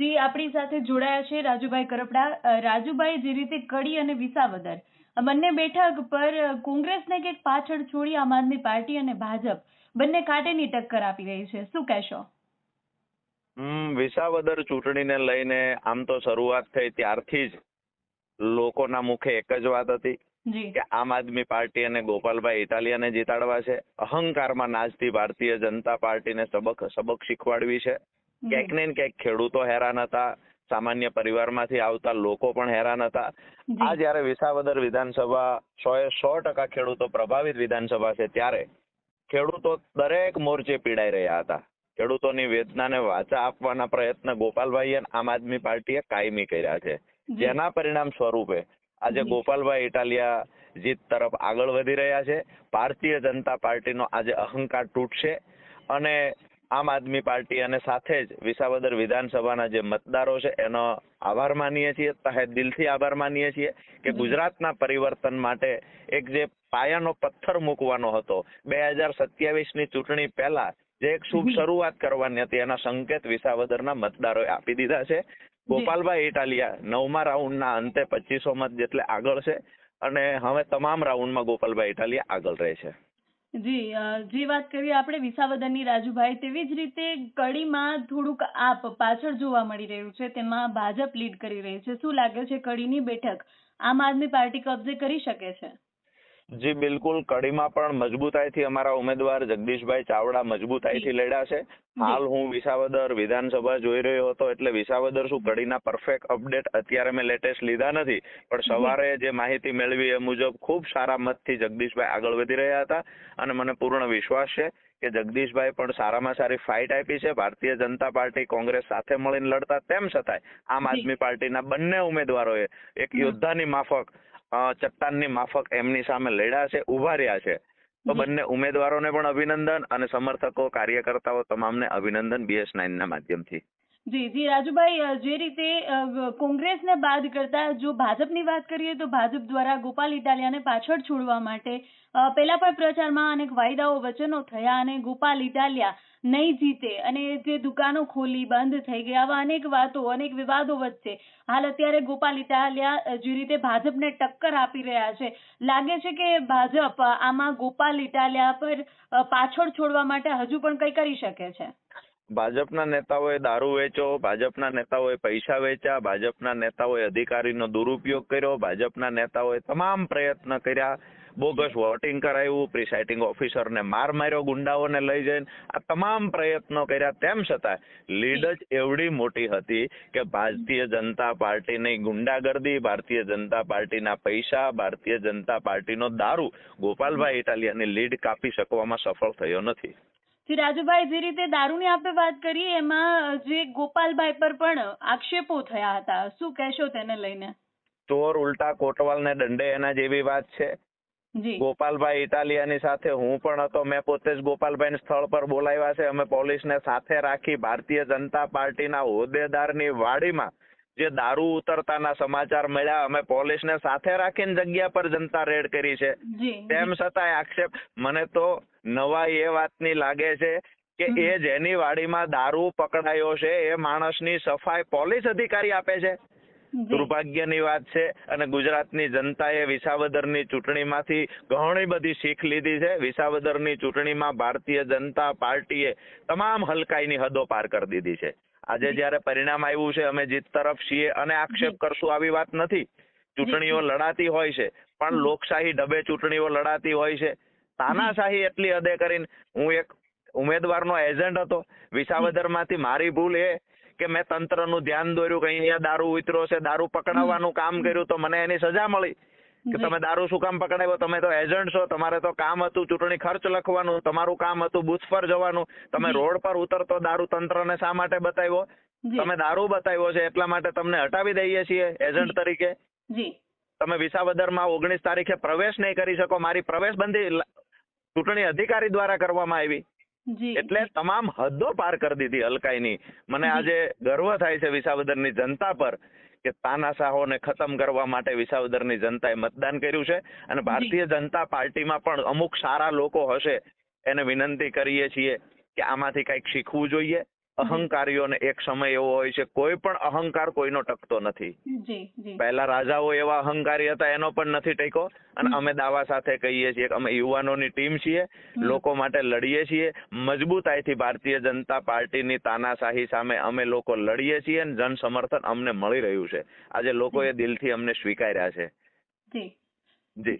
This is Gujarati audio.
જી આપણી સાથે જોડાયા છે રાજુભાઈ કરપડા. રાજુભાઈ જે રીતે કડી અને વિસાવદર બંને બેઠક પર કોંગ્રેસને કંઈક પાછળ છોડી આમ આદમી પાર્ટી અને ભાજપ બંને કાંટેની ટક્કર આપી રહી છે. શું કહેશો? હમ વિસાવદર ચૂંટણીને લઈને આમ તો શરૂઆત થઈ ત્યારથી જ લોકોના મુખે એક જ વાત હતી કે આમ આદમી પાર્ટી અને ગોપાલભાઈ ઇટાલિયાને જીતાડવા છે. અહંકારમાં નાચતી ભારતીય જનતા પાર્ટીને સબક સબક શીખવાડવી છે. ક્યાંક ને ક્યાંક ખેડૂતો હેરાન હતા સામાન્ય પરિવારમાંથી આવતા લોકો પણ હેરાન હતા. આ જ્યારે વિસાવદર વિધાનસભા સો એ સો ટકા ખેડૂતો પ્રભાવિત વિધાનસભા છે ત્યારે ખેડૂતો દરેક મોરચે પીડાઈ રહ્યા હતા. ખેડૂતોની વેદનાને વાચા આપવાના પ્રયત્ન ગોપાલભાઈ અને આમ આદમી પાર્ટીએ કાયમી કર્યા છે. જેના પરિણામ સ્વરૂપે આજે ગોપાલભાઈ ઇટાલિયા જીત તરફ આગળ વધી રહ્યા છે. ભારતીય જનતા પાર્ટીનો આજે અહંકાર તૂટશે અને આમ આદમી પાર્ટી અને સાથે જ વિસાવદર વિધાનસભાના જે મતદારો છે એનો આભાર માનીએ છીએ તહે દિલથી આભાર માનીએ છીએ કે. ગુજરાતના પરિવર્તન માટે એક જે પાયાનો પથ્થર મૂકવાનો હતો બે હજાર સત્યાવીસની ચૂંટણી પહેલા જે એક શુભ શરૂઆત કરવાની હતી એના સંકેત વિસાવદરના મતદારોએ આપી દીધા છે. ગોપાલભાઈ ઇટાલિયા નવમા રાઉન્ડના અંતે પચીસો મત જેટલે આગળ છે અને હવે તમામ રાઉન્ડમાં ગોપાલભાઈ ઇટાલિયા આગળ રહે છે. જી જે વાત કરીએ આપણે વિસાવદરની રાજુભાઈ, તેવી જ રીતે કડીમાં થોડુંક આપ પાછળ જોવા મળી રહ્યું છે, તેમાં ભાજપ લીડ કરી રહી છે. શું લાગે છે કડીની બેઠક? આમ આદમી પાર્ટી કબજે કરી શકે છે? જી બિલકુલ. કડીમાં પણ મજબૂતાઈથી અમારા ઉમેદવાર જગદીશભાઈ ચાવડા મજબૂતાઈથી લડ્યા છે. હાલ હું વિસાવદર વિધાનસભા જોઈ રહ્યો હતો એટલે વિસાવદર શું કડીના પરફેક્ટ અપડેટ અત્યારે મેં લેટેસ્ટ લીધા નથી. પણ સવારે જે માહિતી મેળવી એ મુજબ ખૂબ સારા મતથી જગદીશભાઈ આગળ વધી રહ્યા હતા. અને મને પૂર્ણ વિશ્વાસ છે કે જગદીશભાઈ પણ સારામાં સારી ફાઇટ આપી છે. ભારતીય જનતા પાર્ટી કોંગ્રેસ સાથે મળીને લડતા તેમ છતાંય આમ. આદમી પાર્ટીના બંને ઉમેદવારોએ એક. યોદ્ધાની માફક ચટ્ટાનની માફક એમની સામે લડ્યા છે ઊભા રહ્યા છે તો. બંને ઉમેદવારોને પણ અભિનંદન અને સમર્થકો કાર્યકર્તાઓ તમામને અભિનંદન બીએસ નાઇન ના માધ્યમથી જી જી, રાજુભાઈ જે રીતે કોંગ્રેસને બાદ કરતા જો ભાજપની વાત કરીએ તો ભાજપ દ્વારા ગોપાલ ઇટાલિયાને પાછળ છોડવા માટે પહેલા પણ પ્રચારમાં અનેક વાયદાઓ વચનો થયા અને ગોપાલ ઇટાલિયા નહીં જીતે અને જે દુકાનો ખોલી, બંધ થઈ ગઈ આવા અનેક વાતો, અનેક વિવાદો વચ્ચે. હાલ અત્યારે ગોપાલ ઇટાલિયા જે રીતે ભાજપને ટક્કર આપી રહ્યા છે, લાગે છે કે ભાજપ આમાં ગોપાલ ઇટાલિયા પર પાછળ છોડવા માટે હજુ પણ કંઈ કરી શકે છે? ભાજપના નેતાઓએ દારૂ વેચો, ભાજપના નેતાઓએ પૈસા વેચ્યા, ભાજપના નેતાઓએ અધિકારીનો દુરુપયોગ કર્યો, ભાજપના નેતાઓએ તમામ પ્રયત્ન કર્યા. બોગસ વોટિંગ કરાવ્યું પ્રિસાઇડિંગ ઓફિસરને માર માર્યો, ગુંડાઓને લઈ જઈને. આ તમામ પ્રયત્નો કર્યા. તેમ છતાં, લીડ જ એવડી મોટી હતી કે ભારતીય જનતા પાર્ટીની ગુંડાગર્દી, ભારતીય જનતા પાર્ટીના પૈસા, ભારતીય જનતા પાર્ટીનો દારૂ ગોપાલભાઈ ઇટાલિયાની લીડ કાપી શકવામાં સફળ થયો નથી. જી રાજુભાઈ જે રીતે દારૂની આપણે વાત કરીએ એમાં જે ગોપાલભાઈ પર પણ આક્ષેપો થયા હતા. શું કહેશો તેને લઈને? ચોર ઉલટા કોટવાલ ને દંડે એના જેવી વાત છે. ગોપાલભાઈ ઇટાલિયાની સાથે હું પણ હતો. મેં પોતે જ ગોપાલભાઈ સ્થળ પર બોલાવ્યા છે. અમે પોલીસને સાથે રાખી ભારતીય જનતા પાર્ટીના હોદ્દેદારની વાડીમાં જે દારૂ ઉતરતાના સમાચાર મળ્યા અમે પોલીસને સાથે રાખીને જગ્યા પર જનતા રેડ કરી છે. તેમ છતાંય આક્ષેપ મને તો નવાઈ એ વાતની લાગે છે કે એ જેની વાડીમાં દારૂ પકડાયો છે એ માણસની સફાઈ પોલીસ અધિકારી આપે છે. દુર્ભાગ્યની વાત છે અને ગુજરાતની જનતાએ વિસાવદરની ચૂંટણીમાંથી ઘણી બધી શીખ લીધી છે. વિસાવદરની ચૂંટણીમાં ભારતીય જનતા પાર્ટીએ તમામ હલકાઈની હદો પાર કરી દીધી છે. આજે. જ્યારે પરિણામ આવ્યું છે અમે જીત તરફ છીએ અને આક્ષેપ. કરશું આવી વાત નથી. ચૂંટણીઓ લડાતી હોય છે પણ લોકશાહી ડબે ચૂંટણીઓ લડાતી હોય છે. તાનાશાહી એટલી હદે કરીને હું એક ઉમેદવારનો એજન્ટ હતો. વિસાવદરમાંથી મારી ભૂલ એ કે મેં તંત્રનું ધ્યાન દોર્યું કે અહીંયા દારૂ ઉતરો છે દારૂ પકડાવવાનું કામ કર્યું તો મને એની સજા મળી. કે તમે દારૂ શું કામ પકડાવ્યો? તમે તો એજન્ટ છો તમારે તો કામ હતું ચૂંટણી ખર્ચ લખવાનું તમારું કામ હતું બુથ પર જવાનું. તમે રોડ પર ઉતરતો દારૂ તંત્રને શા માટે બતાવ્યો? તમે દારૂ બતાવ્યો છે એટલા માટે તમને હટાવી દઈએ છીએ એજન્ટ તરીકે? તમે વિસાવદરમાં ઓગણીસ તારીખે પ્રવેશ નહીં કરી શકો. મારી પ્રવેશ બંધી ચૂંટણી અધિકારી દ્વારા કરવામાં આવી. એટલે તમામ હદો પાર કરી દીધી અલકાઈની મને આજે ગર્વ થાય છે વિસાવદરની જનતા પર કે તાનાશાહોને ખતમ કરવા માટે વિસાવદરની જનતાએ મતદાન કર્યું છે અને ભારતીય જનતા પાર્ટીમાં પણ અમુક સારા લોકો હશે. એને વિનંતી કરીએ છીએ કે આમાંથી કંઈક શીખવું જોઈએ. અહંકારીઓને એક સમય એવો હોય છે કોઈ પણ અહંકાર કોઈનો ટકતો નથી. પહેલા રાજાઓ એવા અહંકારી હતા એનો પણ નથી ટક્યો. અને અમે દાવા સાથે કહીએ છીએ કે અમે યુવાનોની ટીમ છીએ લોકો માટે લડીએ છીએ મજબૂતાઈથી ભારતીય જનતા પાર્ટીની તાનાશાહી સામે અમે લોકો લડીએ છીએ અને જન સમર્થન અમને મળી રહ્યું છે. આજે લોકોએ દિલથી અમને સ્વીકાર્યા છે.